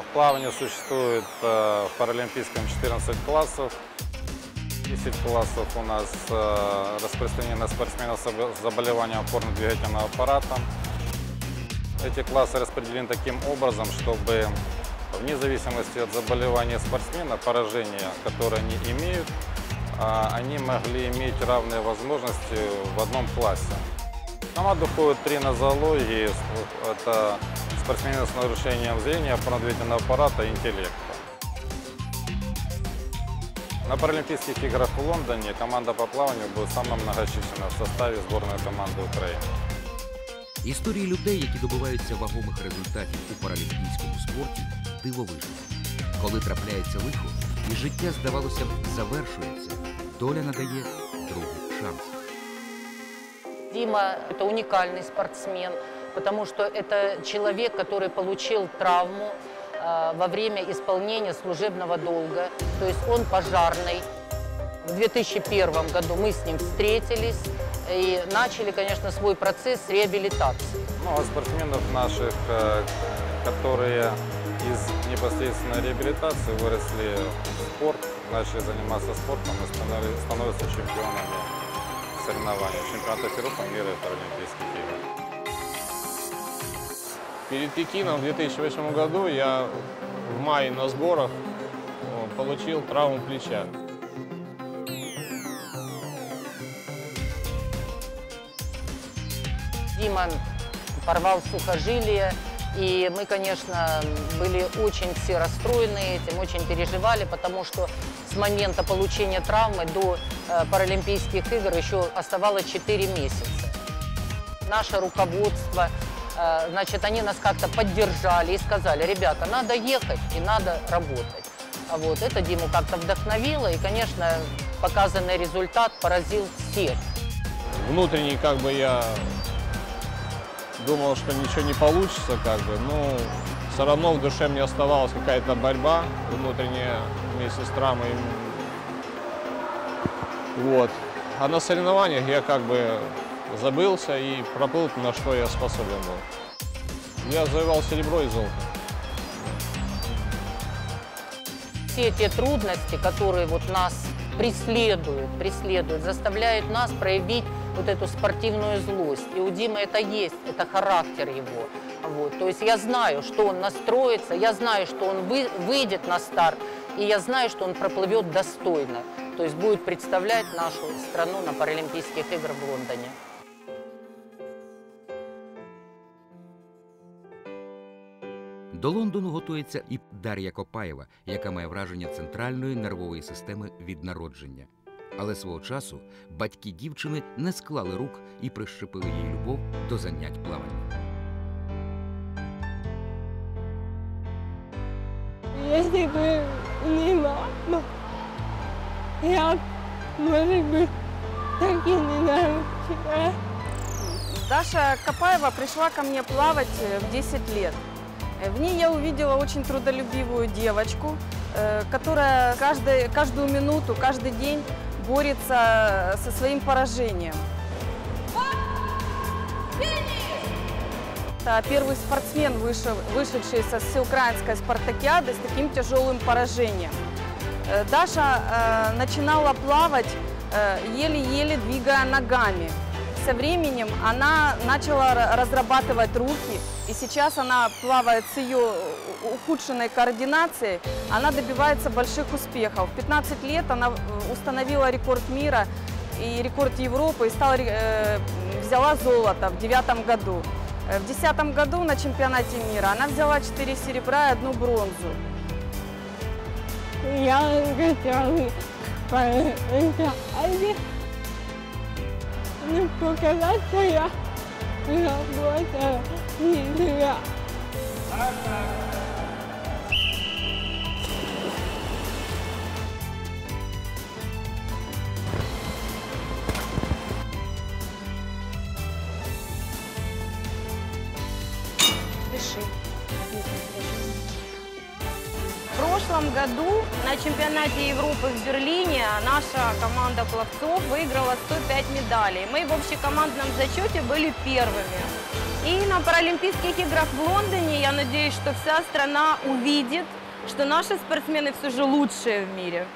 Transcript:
В плавании существует э, в паралимпийском 14 классов. 10 классов у нас э, распространены спортсменов с забо- заболеванием опорно-двигательного аппарата. Эти классы распределены таким образом, чтобы вне зависимости от заболевания спортсмена, поражения, которые они имеют, а, они могли иметь равные возможности в одном классе. В команду входят три нозологии. Это спортсмены с нарушением зрения, опорно-двигательного аппарата и интеллекта. На Паралимпийских играх в Лондоне команда по плаванию будет самая многочисленная в составе сборной команды Украины. Історії людей, які добиваються вагомих результатів у паралімпійському спорті, дивовижні. Коли трапляється лихо, і життя, здавалося б, завершується, доля надає другий шанс. Дима – это уникальный спортсмен, Потому что это человек, который получил травму э, во время исполнения служебного долга. То есть он пожарный. В 2001 году мы с ним встретились и начали, конечно, свой процесс реабилитации. Много спортсменов наших, э, которые из непосредственной реабилитации выросли в спорт, начали заниматься спортом и становятся чемпионами соревнований, чемпионатов Европы, мира и Паралимпийских игр. Перед Пекином в 2008 году я в мае на сборах получил травму плеча. Дима порвал сухожилие, и мы, конечно, были очень все расстроены этим, очень переживали, потому что с момента получения травмы до э, Паралимпийских игр еще оставалось 4 месяца. Наше руководство, значит, они нас как-то поддержали и сказали, ребята, надо ехать и надо работать. А вот это Диму как-то вдохновило, и, конечно, показанный результат поразил всех. Внутренне как бы я думал, что ничего не получится, как бы, но все равно в душе мне оставалась какая-то борьба внутренняя вместе с травмой. Вот. А на соревнованиях я как бы забылся и проплыл, на что я способен был. Я завоевал серебро и золото. все те трудности, которые вот нас преследуют, преследуют, заставляют нас проявить вот эту спортивную злость. И у Димы это есть, это характер его. Вот. То есть я знаю, что он настроится, я знаю, что он вы- выйдет на старт, и я знаю, что он проплывет достойно. То есть будет представлять нашу страну на Паралимпийских играх в Лондоне. До Лондону готується і Дар'я Копаєва, яка має враження центральної нервової системи від народження. Але свого часу батьки дівчини не склали рук і прищепили їй любов до занять плавання. Если бы не мама, я, может быть, так и не научилась. Даша Копаева пришла ко мне плавать э, в 10 лет. Э, В ней я увидела очень трудолюбивую девочку, э, которая каждый, каждую минуту, каждый день борется э, со своим поражением. Это первый спортсмен, вышедший со всеукраинской спартакиады с таким тяжелым поражением. Даша начинала плавать, еле-еле двигая ногами. Со временем она начала ра- разрабатывать руки, и сейчас она плавает с ее ухудшенной координацией, она добивается больших успехов. В 15 лет она э, установила рекорд мира и рекорд Европы и стала, э, взяла золото в девятом году. Э, В десятом году на чемпионате мира она взяла 4 серебра и одну бронзу. Я хотела показать, ну, показать, что я работала не прошлом году на чемпионате Европы в Берлине наша команда пловцов выиграла 105 медалей. Мы в общекомандном зачете были первыми. И на Паралимпийских играх в Лондоне я надеюсь, что вся страна увидит, что наши спортсмены все же лучшие в мире.